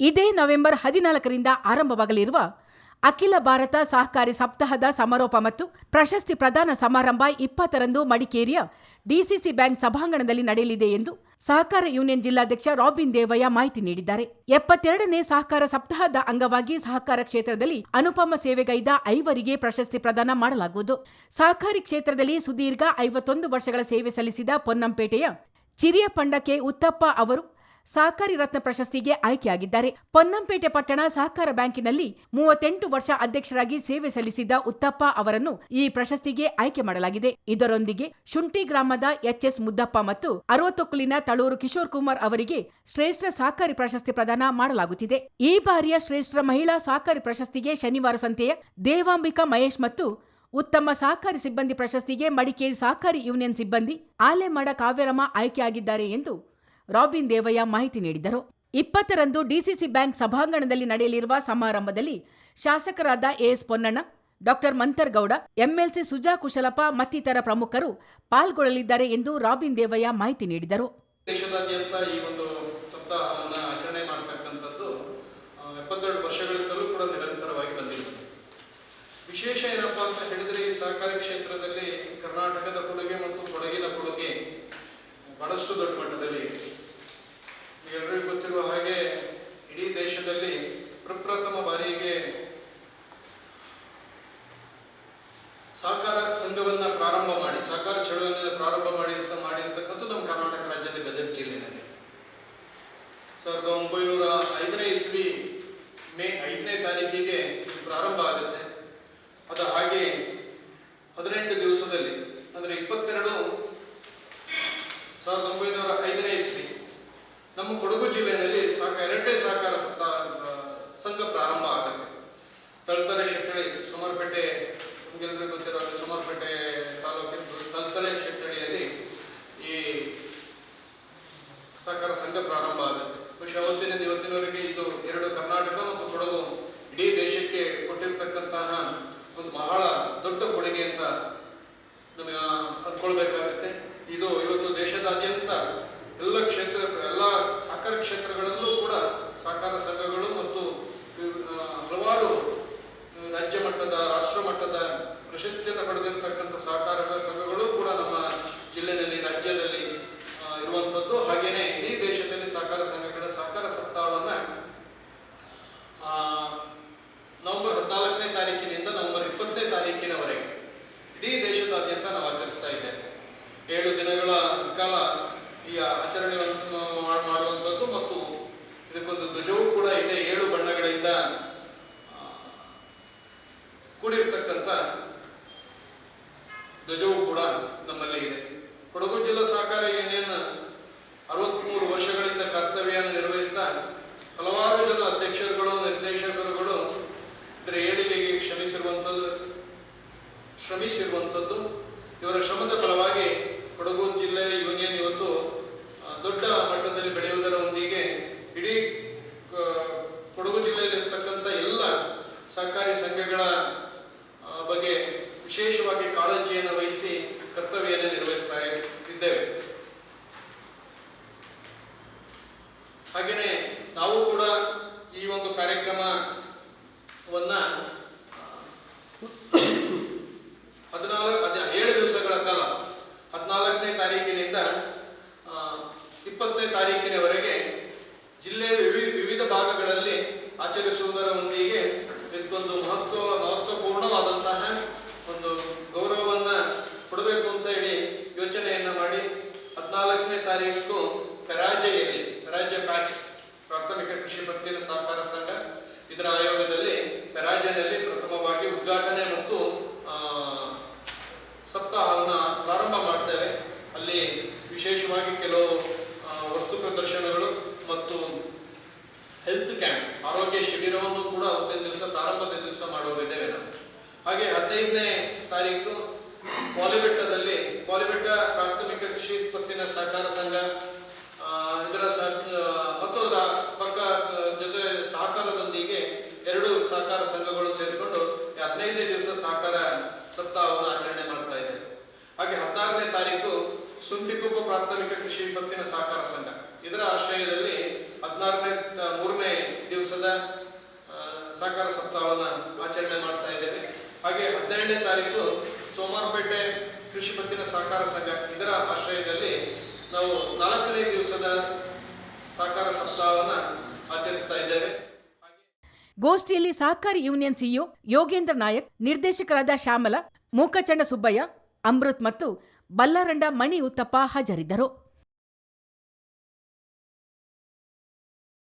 ಇದೇ ನವೆಂಬರ್ ಹದಿನಾಲ್ಕರಿಂದ ಆರಂಭವಾಗಲಿರುವ ಅಖಿಲ ಭಾರತ ಸಹಕಾರಿ ಸಪ್ತಾಹದ ಸಮಾರೋಪ ಮತ್ತು ಪ್ರಶಸ್ತಿ ಪ್ರದಾನ ಸಮಾರಂಭ ಇಪ್ಪತ್ತರಂದು ಮಡಿಕೇರಿಯ ಡಿಸಿಸಿ ಬ್ಯಾಂಕ್ ಸಭಾಂಗಣದಲ್ಲಿ ನಡೆಯಲಿದೆ ಎಂದು ಸಹಕಾರ ಯೂನಿಯನ್ ಜಿಲ್ಲಾಧ್ಯಕ್ಷ ರಾಬಿನ್ ದೇವಯ್ಯ ಮಾಹಿತಿ ನೀಡಿದ್ದಾರೆ. ಎಪ್ಪತ್ತೆರಡನೇ ಸಹಕಾರ ಸಪ್ತಾಹದ ಅಂಗವಾಗಿ ಸಹಕಾರ ಕ್ಷೇತ್ರದಲ್ಲಿ ಅನುಪಮ ಸೇವೆಗೈದ ಐವರಿಗೆ ಪ್ರಶಸ್ತಿ ಪ್ರದಾನ ಮಾಡಲಾಗುವುದು. ಸಹಕಾರಿ ಕ್ಷೇತ್ರದಲ್ಲಿ ಸುದೀರ್ಘ ಐವತ್ತೊಂದು ವರ್ಷಗಳ ಸೇವೆ ಸಲ್ಲಿಸಿದ ಪೊನ್ನಂಪೇಟೆಯ ಚಿರಿಯಪಂಡ ಕೆ ಉತ್ತಪ್ಪ ಅವರು ಸಹಕಾರಿ ರತ್ನ ಪ್ರಶಸ್ತಿಗೆ ಆಯ್ಕೆಯಾಗಿದ್ದಾರೆ. ಪೊನ್ನಂಪೇಟೆ ಪಟ್ಟಣ ಸಹಕಾರ ಬ್ಯಾಂಕಿನಲ್ಲಿ ಮೂವತ್ತೆಂಟು ವರ್ಷ ಅಧ್ಯಕ್ಷರಾಗಿ ಸೇವೆ ಸಲ್ಲಿಸಿದ್ದ ಉತ್ತಪ್ಪ ಅವರನ್ನು ಈ ಪ್ರಶಸ್ತಿಗೆ ಆಯ್ಕೆ ಮಾಡಲಾಗಿದೆ. ಇದರೊಂದಿಗೆ ಶುಂಠಿ ಗ್ರಾಮದ ಎಚ್ಎಸ್ ಮುದ್ದಪ್ಪ ಮತ್ತು ಅರವತ್ತೊಕ್ಕಲಿನ ತಳೂರು ಕಿಶೋರ್ ಕುಮಾರ್ ಅವರಿಗೆ ಶ್ರೇಷ್ಠ ಸಹಕಾರಿ ಪ್ರಶಸ್ತಿ ಪ್ರದಾನ ಮಾಡಲಾಗುತ್ತಿದೆ. ಈ ಬಾರಿಯ ಶ್ರೇಷ್ಠ ಮಹಿಳಾ ಸಹಕಾರಿ ಪ್ರಶಸ್ತಿಗೆ ಶನಿವಾರ ಸಂತೆಯ ದೇವಾಂಬಿಕಾ ಮಹೇಶ್ ಮತ್ತು ಉತ್ತಮ ಸಹಕಾರಿ ಸಿಬ್ಬಂದಿ ಪ್ರಶಸ್ತಿಗೆ ಮಡಿಕೇರಿ ಸಹಕಾರಿ ಯೂನಿಯನ್ ಸಿಬ್ಬಂದಿ ಆಲೆಮಡ ಕಾವ್ಯರಮ್ಮ ಆಯ್ಕೆಯಾಗಿದ್ದಾರೆ ಎಂದು ರಾಬಿನ್ ದೇವಯ್ಯ ಮಾಹಿತಿ ನೀಡಿದರು. ಇಪ್ಪತ್ತರಂದು ಡಿಸಿಸಿ ಬ್ಯಾಂಕ್ ಸಭಾಂಗಣದಲ್ಲಿ ನಡೆಯಲಿರುವ ಸಮಾರಂಭದಲ್ಲಿ ಶಾಸಕರಾದ A S Ponnanna, doctor Mantargowda MLC Suja Kushalappa ಮತ್ತಿತರ ಪ್ರಮುಖರು ಪಾಲ್ಗೊಳ್ಳಲಿದ್ದಾರೆ ಎಂದು ರಾಬಿನ್ ದೇವಯ್ಯ ಮಾಹಿತಿ ನೀಡಿದರು. ದೇಶದಾದ್ಯಂತ ಈ ಒಂದು ಸಪ್ತಾಹವನ್ನು ಆಚರಣೆ ಮಾಡತಕ್ಕಂಥದ್ದು ಎಪ್ಪತ್ತೆರಡು ವರ್ಷಗಳಿಂದಲೂ ಕೂಡ ನಿರಂತರವಾಗಿ ಬಂದಿದೆ. ವಿಶೇಷ ಏನಪ್ಪಾ ಅಂತ ಹೇಳಿದ್ರೆ ಈ ಸಹಕಾರಿ ಕ್ಷೇತ್ರದಲ್ಲಿ ಕರ್ನಾಟಕದ ಕೊಡುಗೆ ಮತ್ತು ಕೊಡಗಿನ ಕೊಡುಗೆ ಬಹಳಷ್ಟು ದೊಡ್ಡ ಮಟ್ಟದಲ್ಲಿ ಇದೆ ಎಲ್ಲರಿಗೂ ಗೊತ್ತಿರುವ ಹಾಗೆ ಇಡೀ ದೇಶದಲ್ಲಿ ಪ್ರಪ್ರಥಮ ಬಾರಿಗೆ ಸಹಕಾರ ಸಂಘವನ್ನ ಪ್ರಾರಂಭ ಮಾಡಿ ಸಹಕಾರ ಚಳವಳಿಯನ್ನು ಪ್ರಾರಂಭ ಮಾಡಿರ್ತ ಮಾಡಿರ್ತಕ್ಕಂಥ ನಮ್ಮ ಕರ್ನಾಟಕ ರಾಜ್ಯದ ಗದಗ ಜಿಲ್ಲೆಯಲ್ಲಿ. ಸಾವಿರದ ಒಂಬೈನೂರ ಐದನೇ ಇಸ್ವಿ, ಮೇ ಐದನೇ ತಾರೀಕಿಗೆ ಪ್ರಾರಂಭ ಆಗುತ್ತೆ. ಅದು ಹಾಗೆ ಹದಿನೆಂಟು ದಿವಸದಲ್ಲಿ, ಅಂದ್ರೆ ಇಪ್ಪತ್ತೆರಡು ಸಾವಿರದ ಒಂಬೈನೂರ ಐದನೇ ಇಸ್ವಿ ನಮ್ಮ ಕೊಡಗು ಜಿಲ್ಲೆಯಲ್ಲಿ ಸಹಕ ಎರಡನೇ ಸಹಕಾರ ಸಪ್ತಾಹ ಆ, ಸಂಘ ಪ್ರಾರಂಭ ಆಗುತ್ತೆ ತಳ್ತಲೆ ಶೆಟ್ಟಳಿ ಸುಮಾರುಪೇಟೆ ನಿಮಗೆಲ್ಲರಿಗೂ ಗೊತ್ತಿರೋ ಸೋಮರ್ಪೇಟೆ ತಾಲೂಕಿನ ತಳ್ತಲೆ ಶೆಟ್ಟಳಿಯಲ್ಲಿ ಈ ಸಹಕಾರ ಸಂಘ ಪ್ರಾರಂಭ ಆಗುತ್ತೆ. ಬಹುಶಃ ಅವತ್ತಿನಿಂದ ಇವತ್ತಿನವರೆಗೆ ಇದು ಎರಡು ಕರ್ನಾಟಕ ಮತ್ತು ಕೊಡಗು ಇಡೀ ದೇಶಕ್ಕೆ ಕೊಟ್ಟಿರ್ತಕ್ಕಂತಹ ಒಂದು ಬಹಳ ದೊಡ್ಡ ಕೊಡುಗೆ ಅಂತ ನಮಗೆ ಅಂದ್ಕೊಳ್ಬೇಕಾಗುತ್ತೆ ಇದು ಇವತ್ತು ದೇಶದಾದ್ಯಂತ ಎಲ್ಲ ಕ್ಷೇತ್ರ, ಎಲ್ಲ ಸಹಕಾರ ಕ್ಷೇತ್ರಗಳಲ್ಲೂ ಕೂಡ ಸಹಕಾರ ಸಂಘಗಳು ಮತ್ತು ಹಲವಾರು ಪ್ರಶಸ್ತಿಯನ್ನು ಪಡೆದಿರತಕ್ಕಂಥ ಸಹಕಾರ ಸಂಘಗಳು ಕೂಡ ನಮ್ಮ ಜಿಲ್ಲೆಯಲ್ಲಿ ರಾಜ್ಯದಲ್ಲಿ ಇರುವಂಥದ್ದು. ಹಾಗೇನೆ ಇಡೀ ದೇಶದಲ್ಲಿ ಸಹಕಾರ ಸಂಘಗಳ ಸಹಕಾರ ಸಪ್ತಾಹವನ್ನ ನವೆಂಬರ್ ಹದಿನಾಲ್ಕನೇ ತಾರೀಕಿನಿಂದ ನವೆಂಬರ್ ಇಪ್ಪತ್ತನೇ ತಾರೀಕಿನವರೆಗೆ ಇಡೀ ದೇಶದಾದ್ಯಂತ ನಾವು ಆಚರಿಸ್ತಾ ಇದ್ದೇವೆ. ಏಳು ದಿನಗಳ ಕಾಲ ಈ ಮಾಡ್- ಮಾಡುವಂಥದ್ದು ಮತ್ತು ಇದಕ್ಕೊಂದು ಧ್ವಜವೂ ಕೂಡ ಇದೆ. ಏಳು ಬಣ್ಣಗಳಿಂದ ಕೂಡಿರ್ತಕ್ಕಂಥ ಧ್ವಜವೂ ಕೂಡ ನಮ್ಮಲ್ಲಿ ಇದೆ. ಕೊಡಗು ಜಿಲ್ಲಾ ಸಹಕಾರ ಯೂನಿಯನ್ ಅರವತ್ಮೂರು ವರ್ಷಗಳಿಂದ ಕರ್ತವ್ಯವನ್ನು ನಿರ್ವಹಿಸ್ತಾ ಹಲವಾರು ಜನ ಅಧ್ಯಕ್ಷರುಗಳು, ನಿರ್ದೇಶಕರುಗಳು ಇದರ ಏಳಿಗೆಗೆ ಶ್ರಮಿಸಿರುವಂಥದ್ದು ಶ್ರಮಿಸಿರುವಂಥದ್ದು. ಇವರ ಶ್ರಮದ ಫಲವಾಗಿ ಕೊಡಗು ಜಿಲ್ಲೆ ಯೂನಿಯನ್ ಇವತ್ತು ಆ, ದೊಡ್ಡ ಮಟ್ಟದಲ್ಲಿ ಬೆಳೆಯುವುದರೊಂದಿಗೆ ಇಡೀ ಆ, ಕೊಡಗು ಜಿಲ್ಲೆಯಲ್ಲಿರ್ತಕ್ಕಂಥ ಎಲ್ಲ ಸಹಕಾರಿ ಸಂಘಗಳ ಆ, ಬಗ್ಗೆ ವಿಶೇಷವಾಗಿ ಕಾಳಜಿಯನ್ನು ವಹಿಸಿ ಕರ್ತವ್ಯವನ್ನು ನಿರ್ವಹಿಸ್ತಾ ಇದ್ದೇವೆ. ಹಾಗೆಯೇ ನಾವು ಕೂಡ ಈ ಒಂದು ಕಾರ್ಯಕ್ರಮವನ್ನ, ಹದಿನಾಲ್ಕು ಹದಿನ ಏಳು ದಿವಸಗಳ ಕಾಲ ಹದಿನಾಲ್ಕನೇ ತಾರೀಕಿನಿಂದ ಇಪ್ಪತ್ತನೇ ತಾರೀಕಿನವರೆಗೆ ಜಿಲ್ಲೆಯ ವಿವಿ- ವಿವಿಧ ಭಾಗಗಳಲ್ಲಿ ಆಚರಿಸುವುದರ ಒಂದಿಗೆ ಇದಕ್ಕೊಂದು ಮಹತ್ವ, ಮಹತ್ವಪೂರ್ಣವಾದಂತಹ ಒಂದು ಗೌರವವನ್ನ ಕೊಡಬೇಕು ಅಂತ ಹೇಳಿ ಯೋಚನೆಯನ್ನ ಮಾಡಿ ಹದಿನಾಲ್ಕನೇ ತಾರೀಕು ಕರಾಜೆಯಲ್ಲಿ ಪರಾಜೆ ಪ್ಯಾಕ್ಸ್ ಪ್ರಾಥಮಿಕ ಕೃಷಿ ಪತ್ತಿನ ಸಹಕಾರ ಸಂಘ ಇದರ ಆಯೋಗದಲ್ಲಿ ಕರಾಜೆಯಲ್ಲಿ ಪ್ರಥಮವಾಗಿ ಉದ್ಘಾಟನೆ ಮತ್ತು ಸಪ್ತಾಹವನ್ನ ಪ್ರಾರಂಭ ಮಾಡ್ತೇವೆ. ಅಲ್ಲಿ ವಿಶೇಷವಾಗಿ ಕೆಲವು ವಸ್ತು ಪ್ರದರ್ಶನಗಳು ಮತ್ತು ಹೆಲ್ತ್ ಕ್ಯಾಂಪ್ ಆರೋಗ್ಯ ಶಿಬಿರವನ್ನು ಕೂಡ ಅವತ್ತಿನ ದಿವಸ, ಪ್ರಾರಂಭದ ದಿವಸ ಮಾಡುವರಿದ್ದೇವೆ ನಾವು. ಹಾಗೆ ಹದಿನೈದನೇ ತಾರೀಕು ಪಾಲಿಬೆಟ್ಟದಲ್ಲಿ, ಪಾಲಿಬೆಟ್ಟ ಪ್ರಾಥಮಿಕ ಕೃಷಿ ಪತ್ತಿನ ಸಹಕಾರ ಸಂಘ ಇದರ ಮತ್ತು ಅದರ ಪಕ್ಕ ಜೊತೆ ಸಹಕಾರದೊಂದಿಗೆ ಎರಡು ಸಹಕಾರ ಸಂಘಗಳು ಸೇರಿಕೊಂಡು ಹದಿನೈದನೇ ದಿವಸ ಸಹಕಾರ ಸಪ್ತಾಹವನ್ನು ಆಚರಣೆ ಮಾಡ್ತಾ ಇದೆ ಹಾಗೆ ಹದಿನಾರನೇ ತಾರೀಕು ಸುಂಟಿಕೊಪ್ಪ ಪ್ರಾಥಮಿಕ ಕೃಷಿ ಪತ್ತಿನ ಸಹಕಾರ ಸಂಘ. ಇದರ ಆಶ್ರಯದಲ್ಲಿ ಹದಿನಾರನೇ ಮೂರನೇ ದಿವಸ ದಿವಸದ ಸಹಕಾರ ಸಪ್ತಾಹವನ್ನು ಆಚರಣೆ ಮಾಡ್ತಾ ಇದ್ದೇವೆ. ಹಾಗೆ ಹದಿನೇಳನೇ ತಾರೀಕು ಸೋಮಾರಪೇಟೆ ಕೃಷಿ ಪತ್ತಿನ ಸಹಕಾರ ಸಂಘ ಇದರ ಆಶ್ರಯದಲ್ಲಿ ನಾವು ನಾಲ್ಕನೇ ದಿವಸದ ಸಹಕಾರ ಸಪ್ತಾಹವನ್ನು ಆಚರಿಸ್ತಾ ಇದ್ದೇವೆ. ಗೋಷ್ಠಿಯಲ್ಲಿ ಸಹಕಾರಿ ಯೂನಿಯನ್ ಸಿಇಒ ಯೋಗೇಂದ್ರ ನಾಯಕ್, ನಿರ್ದೇಶಕರಾದ ಶ್ಯಾಮಲ, ಮೂಕಚಂಡ ಸುಬ್ಬಯ್ಯ, ಅಮೃತ್ ಮತ್ತು ಬಲ್ಲಾರಂಡ ಮಣಿ ಉತ್ತಪ್ಪ ಹಾಜರಿದ್ದರು.